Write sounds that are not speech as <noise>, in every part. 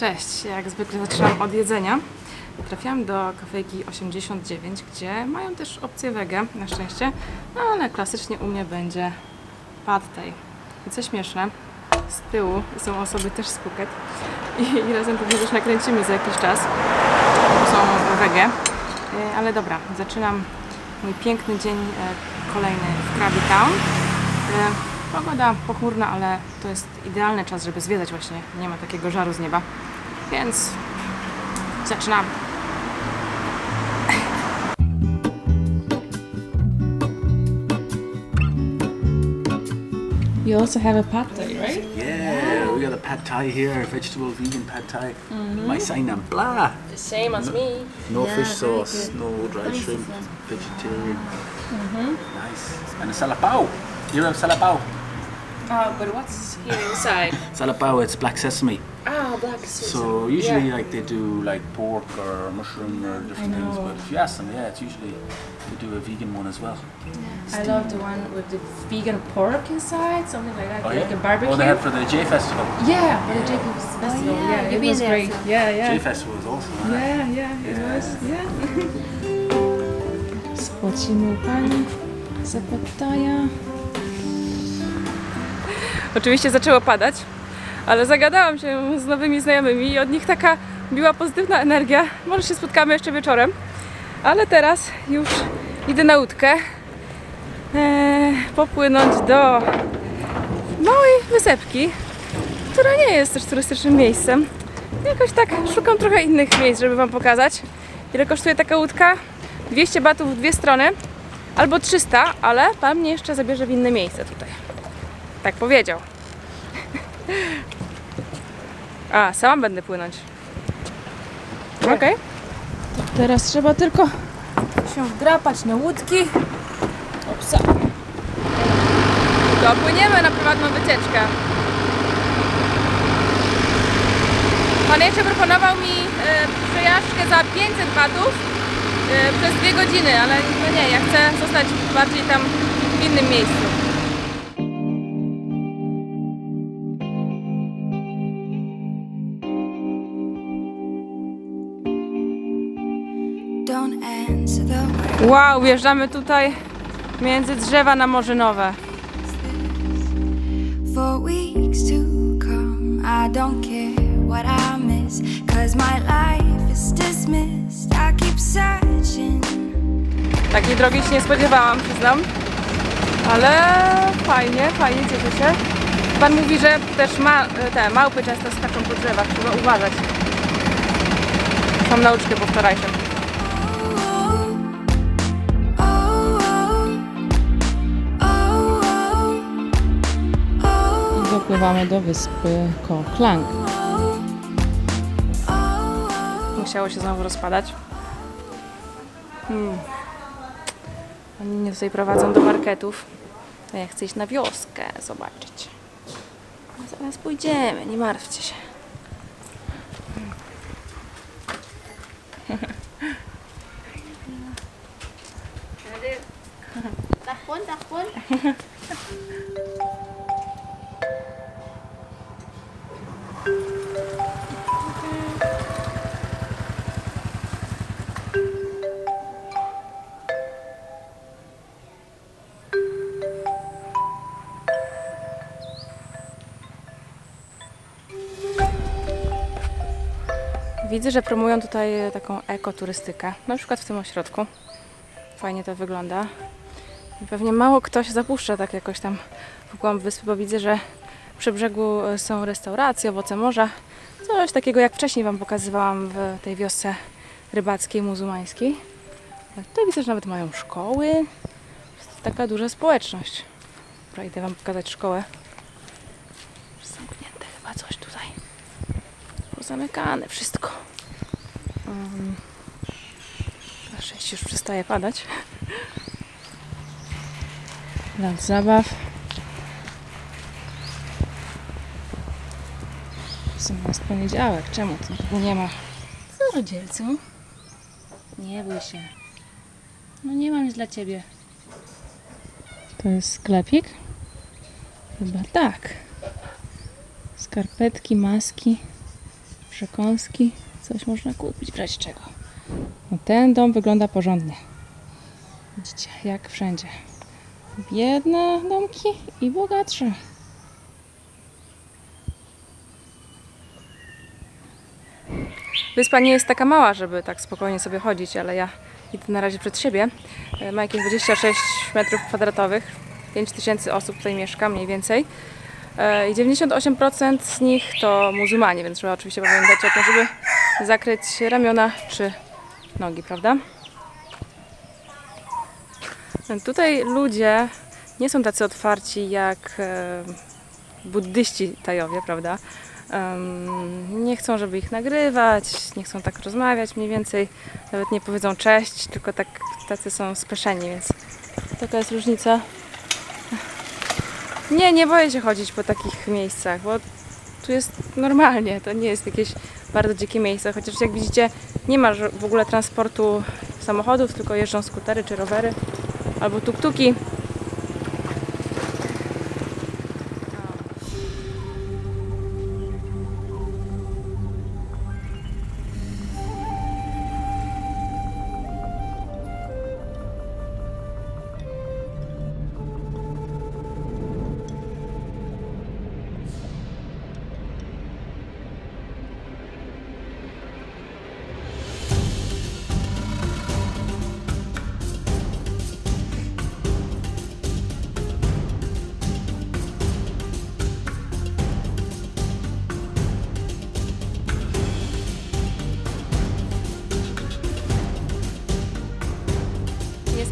Cześć, jak zwykle zaczynam od jedzenia. Trafiłam do kafejki 89, gdzie mają też opcję wege, na szczęście, no ale klasycznie u mnie będzie pad thai. I co śmieszne, z tyłu są osoby też z Phuket i, i razem pewnie też nakręcimy za jakiś czas, są wege. E, Ale dobra, zaczynam mój piękny dzień e, kolejny w Krabi Town. E, Pogoda pochmurna, ale to jest idealny czas, żeby zwiedzać właśnie. Nie ma takiego żaru z nieba. Więc zaczynamy. You also have a pad thai, right? Yeah, we got a pad thai here, vegetable vegan pad thai. My mm-hmm. sign and blah. The same as me. No Yeah, fish sauce, good. no dried shrimp, as well. vegetarian. Mm-hmm. Nice. And a salapao. You have salapao? Oh, but what's here inside? <laughs> Salapao, it's black sesame. Ah, black sesame. So usually like they do like pork or mushroom or different things. But if you ask them, yeah, it's usually they do a vegan one as well. I love the one with the vegan pork inside, something like that, Oh like a barbecue. Oh, they had for the J Festival. yeah, for the Jacob Festival. yeah, yeah, it was there great. too. Yeah, yeah. J Festival was awesome. wasn't? Yeah, yeah, it Yeah. was, yeah. <laughs> Spłacimy pani za pattaja. Oczywiście zaczęło padać, ale zagadałam się z nowymi znajomymi i od nich taka biła pozytywna energia. Może się spotkamy jeszcze wieczorem, ale teraz już idę na łódkę e, popłynąć do małej wysepki, która nie jest też turystycznym miejscem. Jakoś tak szukam trochę innych miejsc, żeby Wam pokazać. Ile kosztuje taka łódka? 200 batów w dwie strony, albo 300, ale Pan mnie jeszcze zabierze w inne miejsce tutaj. Tak powiedział. A, sama będę płynąć. Okej. To Teraz trzeba tylko się wdrapać na łódki. Opsa. To płyniemy na prywatną wycieczkę. Pan jeszcze proponował mi e, przejażdżkę za 500 batów e, przez dwie godziny, ale no nie, ja chcę zostać bardziej tam w innym miejscu. Wow, wjeżdżamy tutaj między drzewa na Morzynowe. for weeks to come. I don't care what I miss, cause my life is dismissed. I keep searching. Takiej drogi się nie spodziewałam, przyznam. Ale fajnie, fajnie, cieszę się. Pan mówi, że też ma, te małpy często skaczą po drzewach, trzeba uważać. Mam nauczkę po I dopływamy do wyspy Koh Klang. Musiało się znowu rozpadać. Hmm. Oni mnie tutaj prowadzą do marketów. A ja chcę iść na wioskę zobaczyć. A zaraz pójdziemy, nie martwcie się. <laughs> Takpon, takpon. <laughs> Widzę, że promują tutaj taką ekoturystykę, na przykład w tym ośrodku. Fajnie to wygląda. Pewnie mało ktoś zapuszcza tak jakoś tam w głąb wyspy, bo widzę, że przy brzegu e, są restauracje, owoce morza. Coś takiego jak wcześniej Wam pokazywałam w tej wiosce rybackiej, muzułmańskiej. Tutaj widzę, że nawet mają szkoły. Jest taka duża społeczność. Dobra, idę Wam pokazać szkołę. Zamknięte chyba coś tutaj pozamykane wszystko. Um, na szczęście już przestaje padać. Plac zabaw. W sumie jest poniedziałek. Czemu tu nie ma? Co, rodzielcu? Nie bój się. No nie mam nic dla ciebie. To jest sklepik? Chyba tak. Skarpetki, maski. przekąski, coś można kupić, razie czego. No ten dom wygląda porządnie. Widzicie, jak wszędzie. Biedne domki i bogatsze. Wyspa nie jest taka mała, żeby tak spokojnie sobie chodzić, ale ja idę na razie przed siebie. Ma jakieś 26 metrów kwadratowych. 5 tysięcy osób tutaj mieszka mniej więcej. E, I 98% z nich to muzułmanie, więc trzeba oczywiście pamiętać o tym, żeby zakryć ramiona czy nogi, prawda? Tutaj ludzie nie są tacy otwarci jak e, buddyści Tajowie, prawda? Nie chcą, żeby ich nagrywać, nie chcą tak rozmawiać mniej więcej, nawet nie powiedzą cześć, tylko tak, tacy są speszeni, więc taka jest różnica. Nie, nie boję się chodzić po takich miejscach, bo tu jest normalnie, to nie jest jakieś bardzo dzikie miejsce, chociaż jak widzicie nie ma w ogóle transportu samochodów, tylko jeżdżą skutery czy rowery albo tuk-tuki.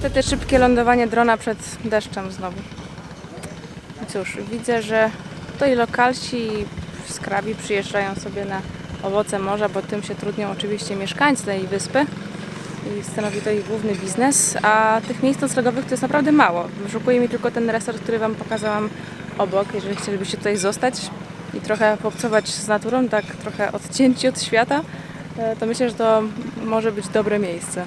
Niestety szybkie lądowanie drona przed deszczem znowu. Cóż, widzę, że tutaj lokalsi z krabi przyjeżdżają sobie na owoce morza, bo tym się trudnią oczywiście mieszkańcy tej wyspy i stanowi to ich główny biznes, a tych miejsc noclegowych to jest naprawdę mało. Wyszukuje mi tylko ten resort, który Wam pokazałam obok, jeżeli chcielibyście tutaj zostać i trochę poobcować z naturą, tak trochę odcięci od świata, e, to myślę, że to może być dobre miejsce.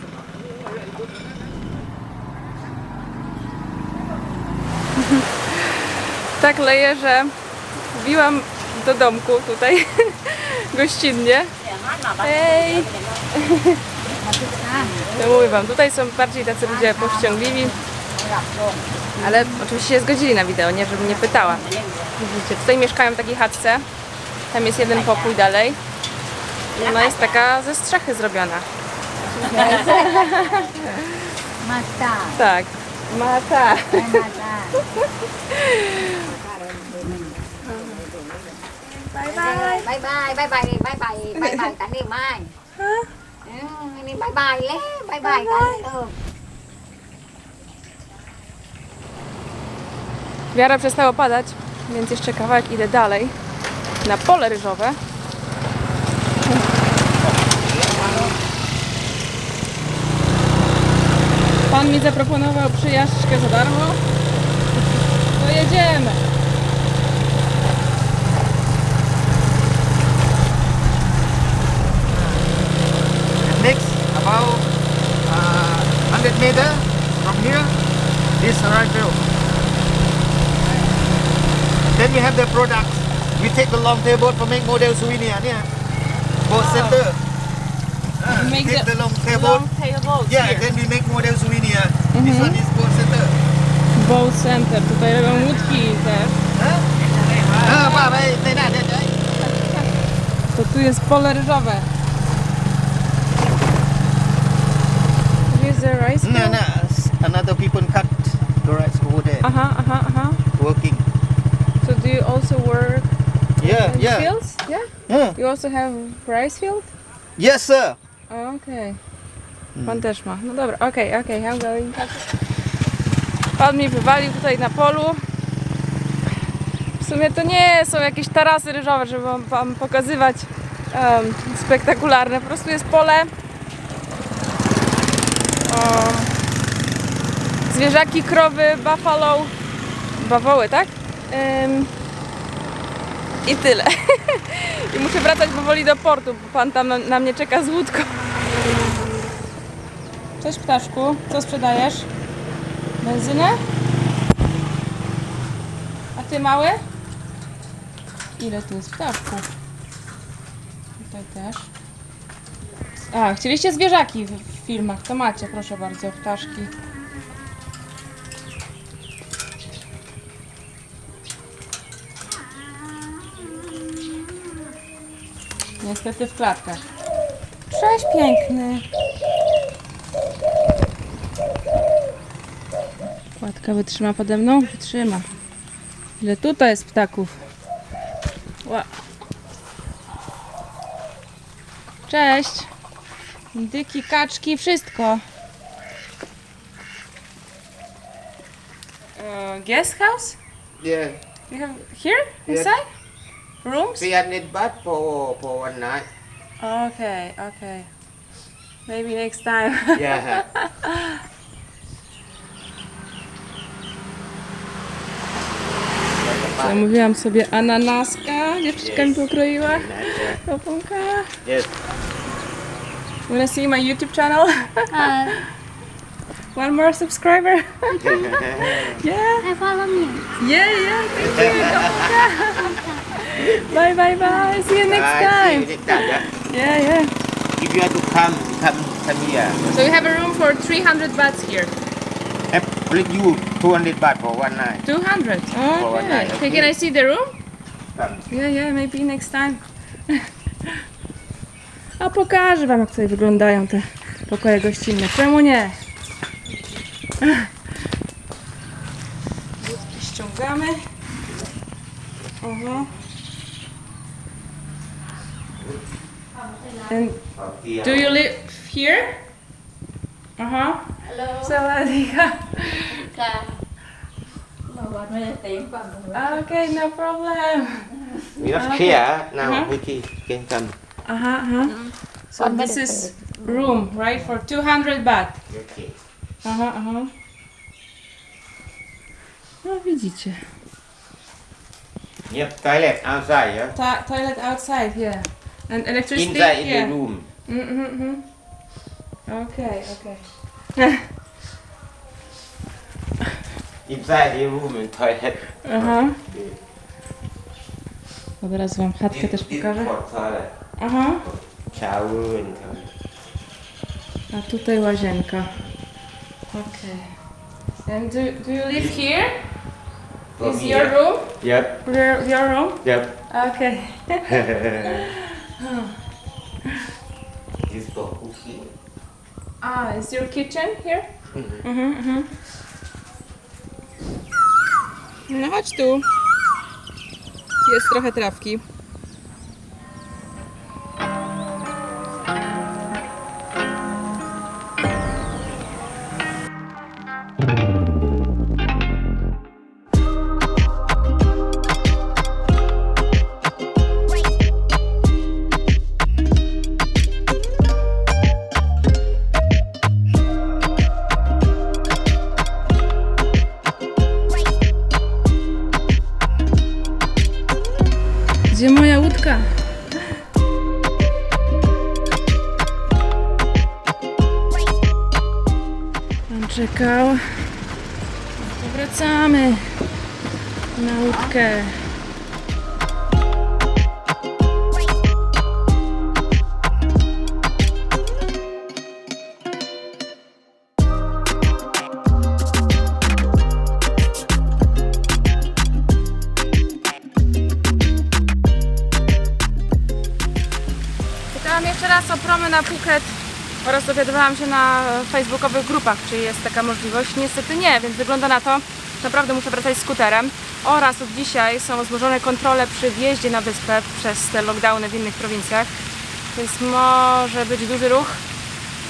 Tak leje, że wbiłam do domku tutaj <laughs> gościnnie. Hej! <laughs> No mówię wam, tutaj są bardziej tacy ludzie powściągliwi, ale oczywiście się zgodzili na wideo, nie żebym nie pytała. Widzicie, tutaj mieszkają w takiej chatce, tam jest jeden pokój dalej. I ona jest taka ze strzechy zrobiona. <laughs> Mata. Ma mata. Bye bye, bye bye, bye bye, bye bye, bye bye, cả đi mai. Ừ, đi bye bye lé, bye bye cả đi. Ừ. Wiara przestało padać, więc jeszcze kawałek idę dalej na pole ryżowe. Pan mi zaproponował przyjażdżkę za darmo. To jedziemy. Next, about uh, 100 meter from here, this arrival. Then we have the products. We take the long table for make model souvenir. Yeah. Both center. Uh, Make take the the long table. Long tailboats Yeah, here. then we make model souvenir. This one is both center. Boat Center. Tutaj robią łódki też. Ah, ba bay, đây nè, đây đây. To tu jest pole ryżowe. Here's the rice No, field. no. Another people cut the rice over there, Aha, aha, aha. working. So do you also work Yeah, in yeah. fields? Yeah. Yeah. You also have rice field? Yes, sir. Okej. Pan też ma. No dobra, okej, okej, I'm going. Pan mi wywalił tutaj na polu. W sumie to nie są jakieś tarasy ryżowe, żeby wam, pokazywać em, spektakularne. Po prostu jest pole. O, zwierzaki, krowy, buffalo, bawoły, tak? I tyle. <laughs> I muszę wracać powoli do portu, bo pan tam na, na mnie czeka z łódką. Cześć ptaszku, co sprzedajesz? Benzynę? A ty mały? Ile tu jest ptaszków? Tutaj też. A, chcieliście zwierzaki w filmach, to macie, proszę bardzo, ptaszki. Niestety w klatkach. Cześć piękny. Kładka wytrzyma pode mną? Wytrzyma. Ile tutaj jest ptaków? Ła. Cześć. Indyki, kaczki, wszystko. Uh, guest house? Yeah, You have here inside? Rooms? we had need bath for for one night. Okay, okay. Maybe next time. Yeah. <laughs> Zamówiłam sobie ananaska, dziewczynka mi pokroiła. yeah. Kopunka. Yes. Wanna see my YouTube channel? <laughs> One more subscriber? <laughs> yeah. I follow me. Yeah, yeah, thank you. Kopunka. <laughs> bye, bye, bye. See you next Bye, see time. you next time, yeah. Yeah, yeah. If you have to come, come, come here. So we have a room for 300 bahts here. Split you 200 baht for one night. 200. one Okay. night, Okay, okay. can I see the room? Come. Yeah, yeah, maybe next time. <laughs> A pokażę wam, jak tutaj wyglądają te pokoje gościnne. Czemu nie? <laughs> Budki ściągamy. Aha. And do you live here? Aha. Hello. สวัสดีค่ะ ค่ะบอกว่าไม่ได้เต็มฝั่งนู้น Okay, no problem. We not Okay. here now. Uh-huh. Vicky can come. Aha, aha. So this is room, right, for 200 baht. Okay. Aha, aha. No widzicie. Yep. Toilet outside, yeah. Ta- toilet outside, yeah. And electricity Inside in here. the room. Mm-hmm, Okay, okay. Inside the room and toilet. Aha. Dobra, raz wam chatkę też pokażę. this for toilet. Aha. Shower and toilet. A tutaj łazienka. Okay. And do, do you live here? For Is your room? Yep. Your, your room? Yep. Okay. <laughs> <laughs> this for cooking. Ah, is your kitchen here? Mhm, mhm. No chodź tu. Jest trochę trawki. Łódkę. Pytałam jeszcze raz o promy na Phuket oraz dowiadywałam się na facebookowych grupach, czy jest taka możliwość. Niestety nie, więc wygląda na to, że naprawdę muszę wracać skuterem. Oraz od dzisiaj są złożone kontrole przy wjeździe na wyspę przez te lockdowny w innych prowincjach. Więc może być duży ruch,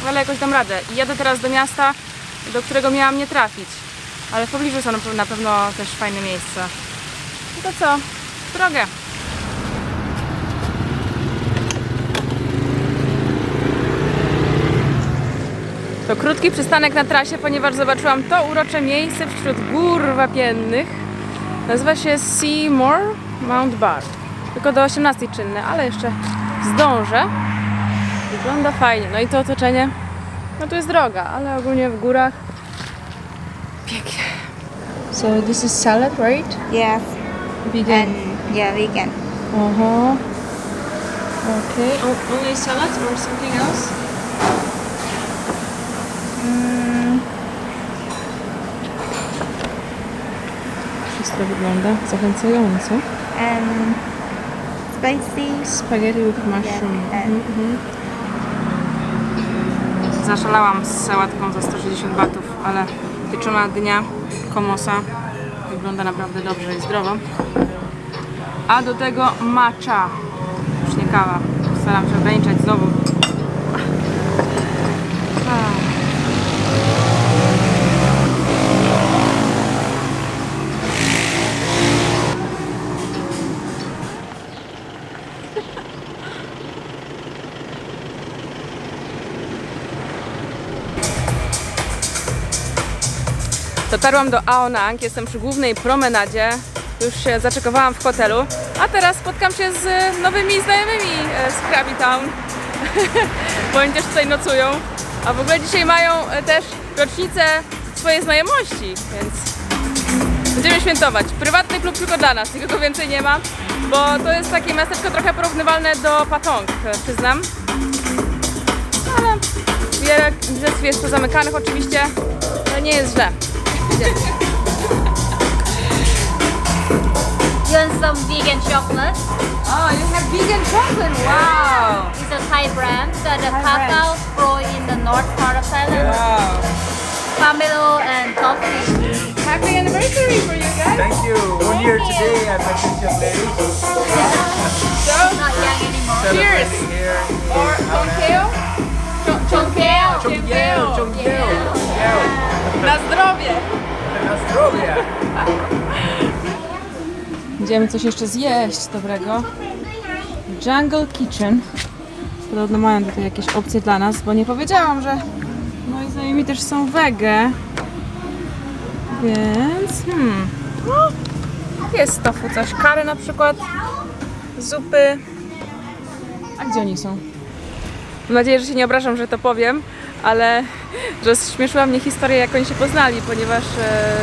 ale jakoś dam radę. I jadę teraz do miasta, do którego miałam nie trafić. Ale w pobliżu są na pe- na pewno też fajne miejsca. No to co? W drogę! To krótki przystanek na trasie, ponieważ zobaczyłam to urocze miejsce wśród gór wapiennych. Nazywa się Seymour Mount Bar. Tylko do 18 czynne, ale jeszcze zdążę. Wygląda fajnie. No i to otoczenie. No tu jest droga, ale ogólnie w górach pięknie. So this is salad, right? Yes. Vegan. And yeah, vegan. Aha. Okay, o- only salad or something else? Wszystko wygląda zachęcająco. and spicy. Spaghetti with mushroom. and- Mhm, mhm. Zaszalałam z sałatką za 160 batów, ale pieczona dnia komosa wygląda naprawdę dobrze i zdrowo. A do tego matcha, już nie kawa. Staram się ograniczać znowu. Dotarłam do Aonang, jestem przy głównej promenadzie. Już się zaczekowałam w hotelu, a teraz spotkam się z nowymi znajomymi e, z Krabi Town, <laughs> bo oni też tutaj nocują. A w ogóle dzisiaj mają e, też rocznicę swojej znajomości, więc będziemy świętować. Prywatny klub tylko dla nas, nikogo więcej nie ma, bo to jest takie miasteczko trochę porównywalne do Patong, e, przyznam. Ale wiele drzwi jest pozamykanych oczywiście, ale nie jest źle. You want some vegan chocolate? Oh, you have vegan chocolate. Wow. It's a Thai brand. So the cacao grow in the north part of Thailand. Wow. Pomelo and coffee. Happy anniversary for you guys. Thank you. One year today I met this young lady. So, Not young anymore. cheers. Celebrating here. Or Chonkeo. Chonkeo. Na zdrowie. Na zdrowie. Idziemy coś jeszcze zjeść dobrego. Jungle Kitchen. Podobno mają tutaj jakieś opcje dla nas, bo nie powiedziałam, że moi znajomi też są wege. Więc hmm. No, jest tofu coś. Kary na przykład. Zupy. A gdzie oni są? Mam nadzieję, że się nie obrażam, że to powiem, ale rozśmieszyła mnie historia, jak oni się poznali, ponieważ e,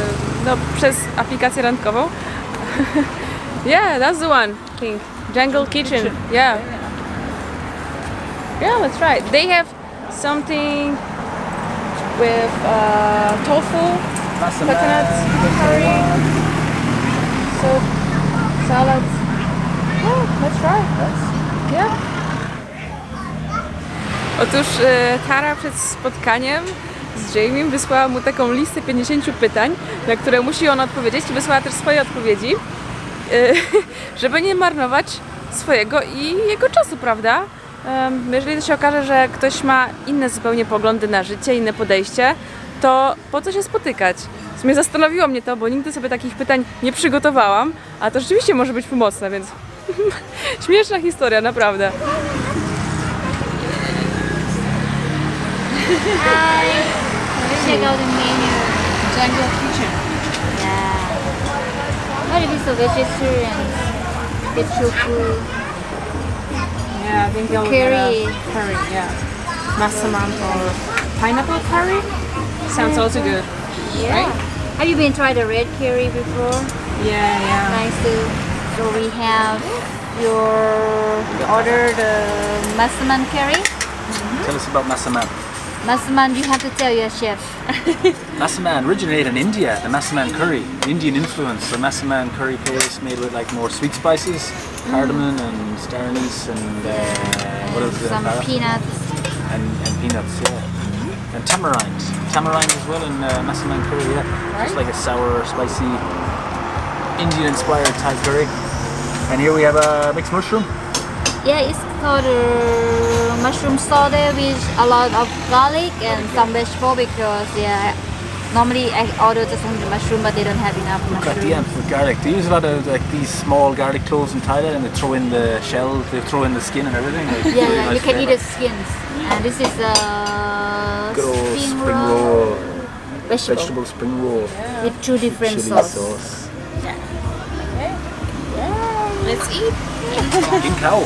no, przez aplikację randkową <laughs> Yeah, that's the one. King. Jungle Kitchen. Yeah. Yeah, that's right. They have something with uh, tofu, coconut curry, soup, salads. Oh, that's right. Yeah. Otóż e, Tara przed spotkaniem z Jamiem wysłała mu taką listę 50 pytań, na które musi on odpowiedzieć i wysłała też swoje odpowiedzi y, <laughs> żeby nie marnować swojego i jego czasu, prawda? Jeżeli to się okaże, że ktoś ma inne zupełnie poglądy na życie, inne podejście, to po co się spotykać? W sumie zastanowiło mnie to, bo nigdy sobie takich pytań nie przygotowałam, a to rzeczywiście może być pomocne, więc <laughs> śmieszna historia, naprawdę. Check out the menu. Jungle Kitchen. Yeah. What if it's a vegetarian? With tofu. Yeah, I think they'll Curry. get a curry, yeah. Massaman or pineapple curry? Sounds also good. Yeah. Have you been tried the red curry before? Yeah, yeah. Nice too. So we have your you order the massaman curry. Tell us about Massaman. Massaman, you have to tell your chef. <laughs> Massaman originated in India, the Massaman curry, Indian influence. The Massaman curry paste made with like more sweet spices, cardamom and star anise and uh, what else? is it? Some peanuts. and, and peanuts, yeah. And tamarind. Tamarind as well in uh, Massaman curry, yeah. Right. Just like a sour, spicy, Indian inspired Thai curry. And here we have a mixed mushroom. Yeah, it's called uh, mushroom sauté with a lot of garlic and some vegetable because yeah, normally I order just only the mushroom but they don't have enough mushroom. the amp with garlic. They use a lot of like these small garlic cloves in Thailand and they throw in the shell, they throw in the skin and everything. Like, Yeah, yeah, you nice can eat the skins. And this is a Good spring, roll, roll, vegetable, vegetable spring roll, with two different chili sauce. sauce. Let's eat. King cow.